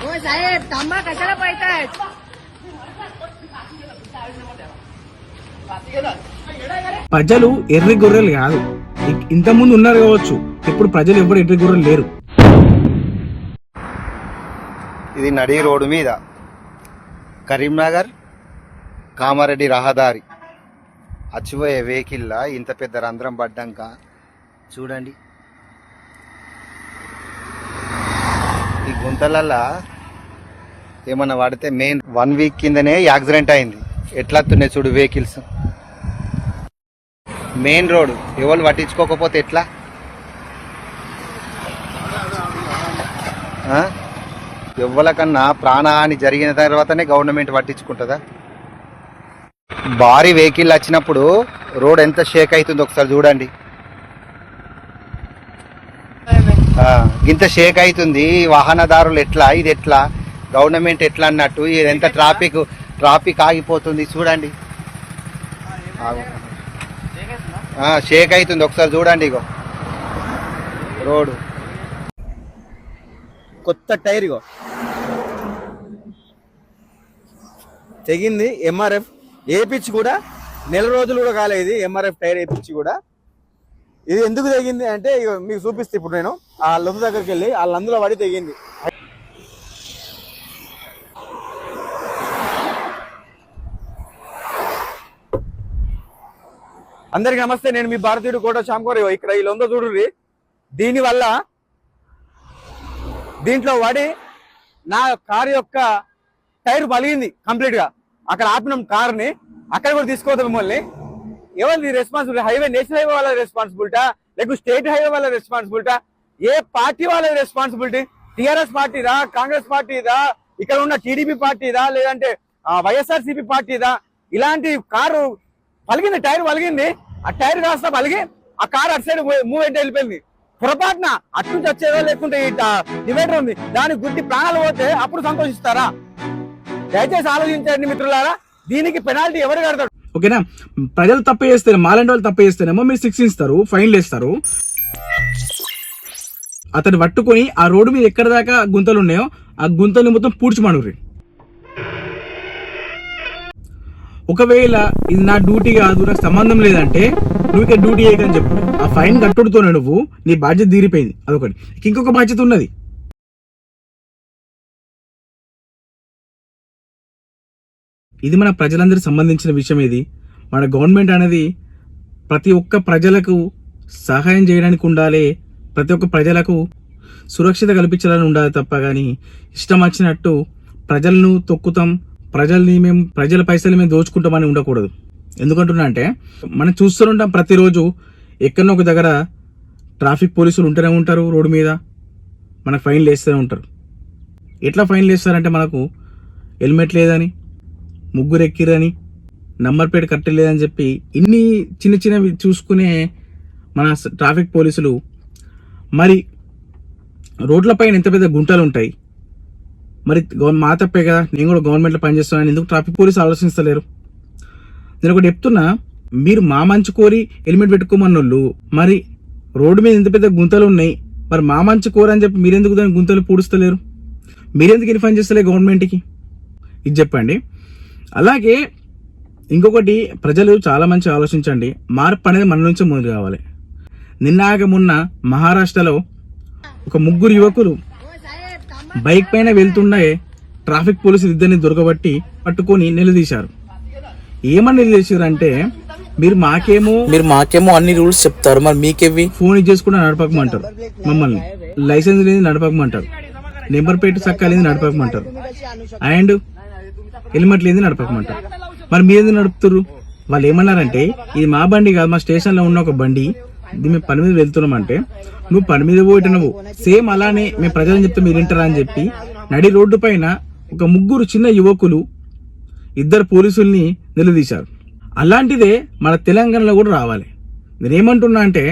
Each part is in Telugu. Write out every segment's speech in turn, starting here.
हो साहेब थांबा कशाला पळतायत ప్రజలు ఎర్రి గొర్రెలు కాదు ఇ- ఇంతకుముందు ఉన్నారు కావచ్చు ఇప్పుడు ప్రజలు ఎవరు ఎర్రి గొర్రెలు లేరు ఇది నడి రోడ్డు మీద కరీంనగర్ కామారెడ్డి రహదారి అచ్చిపోయే వెహికల్లా ఇంత పెద్ద రంధ్రం పడ్డాక చూడండి ఈ ఏమన్నా పడితే మెయిన్ వన్ వీక్ కిందనే యాక్సిడెంట్ అయింది. ఎట్లా వస్తున్నాయి చూడు వెహికల్స్ మెయిన్ రోడ్ ఎవరు పట్టించుకోకపోతే ఎట్లా? ఎవ్వలకన్నా ప్రాణహాని జరిగిన తర్వాతనే గవర్నమెంట్ పట్టించుకుంటుందా? భారీ వెహికల్ వచ్చినప్పుడు రోడ్ ఎంత షేక్ అవుతుందో ఒకసారి చూడండి ఆ, ఇంత షేక్ అవుతుంది. వాహనదారులు ఎట్లా? ఇది ఎట్లా? గవర్నమెంట్ ఎట్లా అన్నట్టు? ఇది ఎంత ట్రాఫిక్ ట్రాఫిక్ ఆగిపోతుంది చూడండి. షేక్ అవుతుంది. ఒకసారి చూడండి ఇగో. రోడ్ కొత్త టైర్ ఇగో. తెగింది ఎంఆర్ఎఫ్ ఏపిచ్చి కూడా నెల రోజులు కూడా కాలేదు. ఎంఆర్ఎఫ్ టైర్ వేపించి కూడా. ఇది ఎందుకు తెగింది అంటే మీకు చూపిస్తే ఇప్పుడు నేను. ఆ లొంత దగ్గరికి వెళ్ళి ఆ లందులో పడి తెగింది. అందరికి నమస్తే నేను మీ భారతీయుడు కోట శ్యామ్కోర్ ఇక్కడ ఈ లొంద చూడుర్రి. దీనివల్ల దీంట్లో పడి నా కారు యొక్క టైర్ పలిగింది కంప్లీట్గా. అక్కడ ఆపినాం కార్ని. అక్కడ కూడా తీసుకోవద్దు మిమ్మల్ని. ఎవరి రెస్పాన్సిబిలిటీ హైవే నేషనల్ హైవే వాళ్ళ రెస్పాన్సిబిలిటా లేకపోతే స్టేట్ హైవే వాళ్ళ రెస్పాన్సిబిలిటా ఏ పార్టీ వాళ్ళ రెస్పాన్సిబిలిటీ టిఆర్ఎస్ పార్టీదా? కాంగ్రెస్ పార్టీదా? ఇక్కడ ఉన్న టీడీపీ పార్టీదా? లేదంటే వైఎస్ఆర్ సిపి పార్టీదా? ఇలాంటి కారు పలిగింది టైర్ పలిగింది. ఆ టైర్ కాస్త పలిగి ఆ కారు అటు సైడ్ మూవ్ అయితే వెళ్ళిపోయింది. పొరపాటున అటు నుంచి వచ్చేదో లేకుంటే ఈ డివైడర్ ఉంది. దానికి గుర్తి ప్రాణాలు పోతే అప్పుడు సంతోషిస్తారా? దయచేసి ఆలోచించండి మిత్రులారా. దీనికి పెనాల్టీ ఎవరు కడతాడు ఓకేనా? ప్రజలు తప్పు చేస్తే మాలాంటి వాళ్ళు తప్పు చేస్తేనేమో మీరు సిక్స్ ఇస్తారు ఫైన్లు వేస్తారు. అతను పట్టుకొని ఆ రోడ్డు మీద ఎక్కడ దాకా గుంతలు ఉన్నాయో ఆ గుంతలు మొత్తం పూడ్చమనుర్రి ఒకవేళ ఇది నా డ్యూటీ కాదు నాకు సంబంధం లేదంటే నువ్వు ఇక్కడ డ్యూటీ చేయకని చెప్పు. ఆ ఫైన్ కట్టుడుతోనే నువ్వు నీ బాధ్యత తీరిపోయింది. అదొకటి. ఇంకొక బాధ్యత ఉన్నది. ఇది మన ప్రజలందరికి సంబంధించిన విషయం ఇది. మన గవర్నమెంట్ అనేది ప్రతి ఒక్క ప్రజలకు సహాయం చేయడానికి ఉండాలి. ప్రతి ఒక్క ప్రజలకు సురక్షిత కల్పించాలని ఉండాలి తప్ప కానీ ఇష్టం వచ్చినట్టు ప్రజలను తొక్కుతాం ప్రజల్ని మేము ప్రజల పైసలు మేము దోచుకుంటామని ఉండకూడదు. ఎందుకంటున్నా అంటే మనం చూస్తుంటాం ప్రతిరోజు ఎక్కడో ఒక దగ్గర ట్రాఫిక్ పోలీసులు ఉంటూనే ఉంటారు రోడ్డు మీద. మనకు ఫైన్లు వేస్తూనే ఉంటారు. ఎట్లా ఫైన్లు వేస్తారంటే మనకు హెల్మెట్ లేదని ముగ్గురు ఎక్కిరని నంబర్ ప్లేట్ కట్టలేదని చెప్పి ఇన్ని చిన్న చిన్నవి చూసుకునే మన ట్రాఫిక్ పోలీసులు. మరి రోడ్లపైన ఎంత పెద్ద గుంటలు ఉంటాయి మరి మా తప్పే కదా నేను కూడా గవర్నమెంట్లో పనిచేస్తున్నాను ఎందుకు ట్రాఫిక్ పోలీసు ఆలోచిస్తలేరు? నేను ఒకటి చెప్తున్నా మీరు మా మంచి కోరి హెల్మెట్ పెట్టుకోమన్నోళ్ళు మరి రోడ్డు మీద ఇంత పెద్ద గుంతలు ఉన్నాయి మరి మా మంచి కోరి అని చెప్పి మీరెందుకు దాని గుంతలు పూడుస్తలేరు? మీరెందుకు ఇన్ఫైన్ చేస్తలే గవర్నమెంట్కి? ఇది చెప్పండి. అలాగే ఇంకొకటి ప్రజలు చాలా మంచి ఆలోచించండి. మార్పు అనేది మన నుంచి మొదలు కావాలి నిన్నాక మొన్న మహారాష్ట్రలో ఒక ముగ్గురు యువకులు బైక్ పైన వెళ్తుండే ట్రాఫిక్ పోలీసులు ఇద్దరిని దొరకబట్టి పట్టుకొని నిలదీశారు. ఏమని నిలదీశారు అంటే మీరు మాకేమో మీరు మాకేమో అన్ని రూల్స్ చెప్తారు. మరి మీకేవి? ఫోన్ ఇచ్చేసుకుంటే నడపకమంటారు మమ్మల్ని. లైసెన్స్ లేని నడపకమంటారు. నెంబర్ ప్లేట్ చక్కా లేని నడపకమంటారు. అండ్ హెల్మెట్ లేదు నడపకమంట. మరి మీరు ఎందుకు నడుపుతారు వాళ్ళు ఏమన్నారంటే ఇది మా బండి కాదు మా స్టేషన్లో ఉన్న ఒక బండి. ఇది మేము పని మీద వెళ్తున్నామంటే నువ్వు పని మీద పోయినవు సేమ్ అలానే మేము ప్రజలను చెప్తే మీరు వింటారా అని చెప్పి నడి రోడ్డు పైన ఒక ముగ్గురు చిన్న యువకులు ఇద్దరు పోలీసుల్ని నిలదీశారు. అలాంటిదే మన తెలంగాణలో కూడా రావాలి. నేనేమంటున్నా అంటే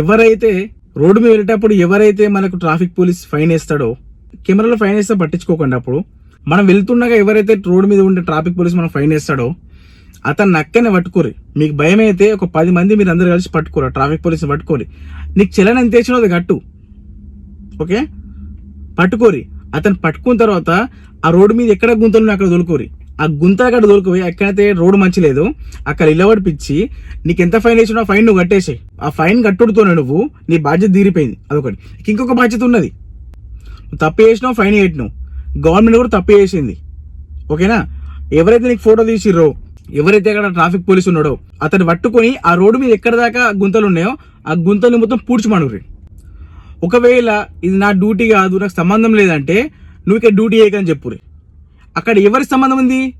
ఎవరైతే రోడ్డు మీద వెళ్ళేటప్పుడు ఎవరైతే మనకు ట్రాఫిక్ పోలీస్ ఫైన్ వేస్తాడో కెమెరాలో ఫైన్ వేస్తే పట్టించుకోకుండా అప్పుడు మనం వెళ్తుండగా ఎవరైతే రోడ్డు మీద ఉండే ట్రాఫిక్ పోలీస్ మనం ఫైన్ వేస్తాడో అతను అక్కనే పట్టుకోరు. మీకు భయం అయితే ఒక పది మంది మీరు అందరు కలిసి పట్టుకోరు ట్రాఫిక్ పోలీస్ పట్టుకోరు. నీకు చలన్ ఎంత వేసినో అది కట్టు. ఓకే? పట్టుకోరి. అతను పట్టుకున్న తర్వాత ఆ రోడ్డు మీద ఎక్కడ గుంతలు అక్కడ దొలుకోరి. ఆ గుంత అక్కడ దొలుకుపోయి ఎక్కడైతే రోడ్డు మంచి లేదు అక్కడ ఇల్లబడిపించి నీకు ఎంత ఫైన్ వేసినా ఫైన్ నువ్వు కట్టేసాయి. ఆ ఫైన్ కట్టుడుతోనే నువ్వు నీ బాధ్యత తీరిపోయింది. అదొకటి. ఇంకొక బాధ్యత ఉన్నది. నువ్వు తప్పు చేసినావు ఫైన్ కట్టినావు గవర్నమెంట్ కూడా తప్పు చేసింది. ఓకేనా? ఎవరైతే నీకు ఫోటో తీసిర్రో ఎవరైతే అక్కడ ట్రాఫిక్ పోలీస్ ఉన్నాడో అతను పట్టుకొని ఆ రోడ్డు మీద ఎక్కడ దాకా గుంతలు ఉన్నాయో ఆ గుంతలు మొత్తం పూడ్చిమనుర్రి. ఒకవేళ ఇది నా డ్యూటీ కాదు నాకు సంబంధం లేదంటే నువ్వు ఇక్కడ డ్యూటీ చేయకని చెప్పురి అక్కడ ఎవరి సంబంధం ఉంది?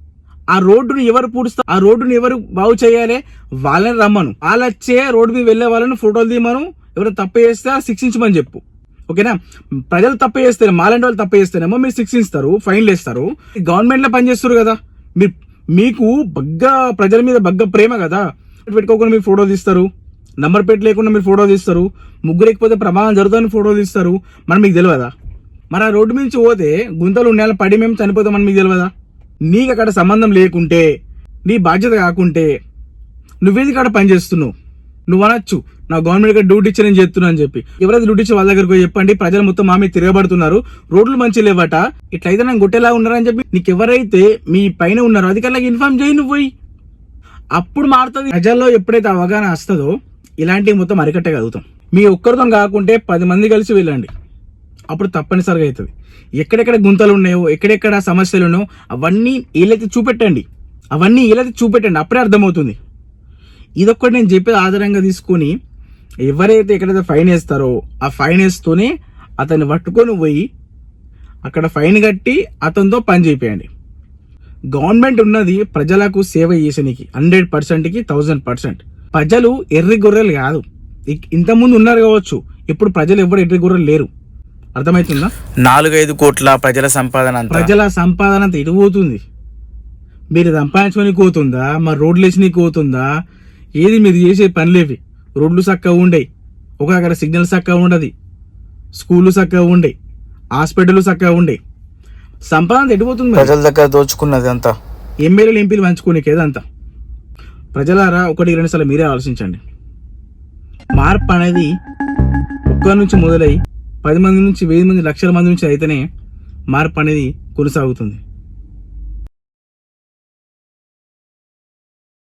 ఆ రోడ్డును ఎవరు పూడుస్తా ఆ రోడ్డును ఎవరు బాగు చేయాలి? వాళ్ళని రమ్మను. వాళ్ళు వచ్చే రోడ్డు మీద వెళ్ళే వాళ్ళని ఫోటోలు తీయమను ఎవరు తప్పు చేస్తే శిక్షించమని చెప్పు. ఓకేనా? ప్రజలు తప్పు చేస్తే మాలాంటి వాళ్ళు తప్పు చేస్తేనేమో మీరు శిక్షిస్తారు ఫైన్లు వేస్తారు. గవర్నమెంట్లో పనిచేస్తారు కదా. మీరు మీకు బగ్గ ప్రజల మీద బగ్గ ప్రేమ కదా. పెట్టుకోకుండా మీరు ఫోటో తీస్తారు. నంబర్ ప్లేట్ లేకుండా మీరు ఫోటో తీస్తారు. ముగ్గురు లేకపోతే ప్రమాదం జరుగుతుందని ఫోటో తీస్తారు. మనం మీకు తెలియదా? మరి ఆ రోడ్డు నుంచి పోతే గుంతలు ఉండే పడి మేము చనిపోతామని మీకు తెలియదా? నీకు అక్కడ సంబంధం లేకుంటే నీ బాధ్యత కాకుంటే నువ్వేది కాడ పని చేస్తున్నావు? నువ్వు అనొచ్చు. నా గవర్నమెంట్ ఇక్కడ డ్యూటీ ఇచ్చి నేను అని చెప్పి. ఎవరైతే డ్యూటీ ఇచ్చి వాళ్ళ దగ్గరికి చెప్పండి. ప్రజలు మొత్తం మా మీద తిరగబడుతున్నారు. రోడ్లు మంచి లేవట. ఇట్లయితే నేను గుట్టేలా ఉన్నారని చెప్పి నీకు ఎవరైతే మీ పైన ఉన్నారో అధికారులకు ఇన్ఫార్మ్ చేయి నువ్వు పోయి. అప్పుడు మారుతుంది. ప్రజల్లో ఎప్పుడైతే అవగాహన వస్తుందో ఇలాంటివి మొత్తం అరికట్టగలుగుతాం మీ ఒక్కరితో కాకుంటే పది మంది కలిసి వెళ్ళండి. అప్పుడు తప్పనిసరిగా అవుతుంది. ఎక్కడెక్కడ గుంతలు ఉన్నాయో ఎక్కడెక్కడ సమస్యలు ఉన్నాయో అవన్నీ వీళ్ళైతే చూపెట్టండి. అవన్నీ వీళ్ళైతే చూపెట్టండి. అప్పుడే అర్థమవుతుంది. ఇదొక్కటి నేను చెప్పేది ఆధారంగా తీసుకొని ఎవరైతే ఎక్కడైతే ఫైన్ వేస్తారో ఆ ఫైన్ వేస్తూనే అతన్ని పట్టుకొని పోయి అక్కడ ఫైన్ కట్టి అతనితో పని చేయండి గవర్నమెంట్ ఉన్నది ప్రజలకు సేవ చేసనికి హండ్రెడ్ పర్సెంట్కి థౌజండ్ పర్సెంట్. ప్రజలు ఎర్రి గొర్రెలు కాదు. ఇంతకుముందు ఉన్నారు కావచ్చు. ఇప్పుడు ప్రజలు ఎవరు ఎర్రి గొర్రెలు లేరు. అర్థమవుతుందా నాలుగైదు కోట్ల ప్రజల సంపాదన ప్రజల సంపాదన అంతా ఎటు పోతుంది. మీరు సంపాదించుకొని పోతుందా? మా రోడ్లు వేసి పోతుందా? ఏది మీరు చేసే పనులేవి? రోడ్లు చక్కగా ఉండయి. ఒక అక్కడ సిగ్నల్ చక్కగా ఉండదు. స్కూళ్ళు చక్కగా ఉండయి. హాస్పిటల్ చక్కగా ఉండయి. సంపాదన ఎటు పోతుంది మరి? ప్రజల దగ్గర దోచుకున్నది అంతా. ఎమ్మెల్యేలు ఎంపీలు పంచుకోనికే ఏదంతా ప్రజలారా ఒకటి రెండు సార్లు మీరే ఆలోచించండి. మార్పు అనేది ఒక్కరి నుంచి మొదలై పది మంది నుంచి వెయ్యి మంది లక్షల మంది నుంచి అయితేనే మార్పు అనేది కొనసాగుతుంది.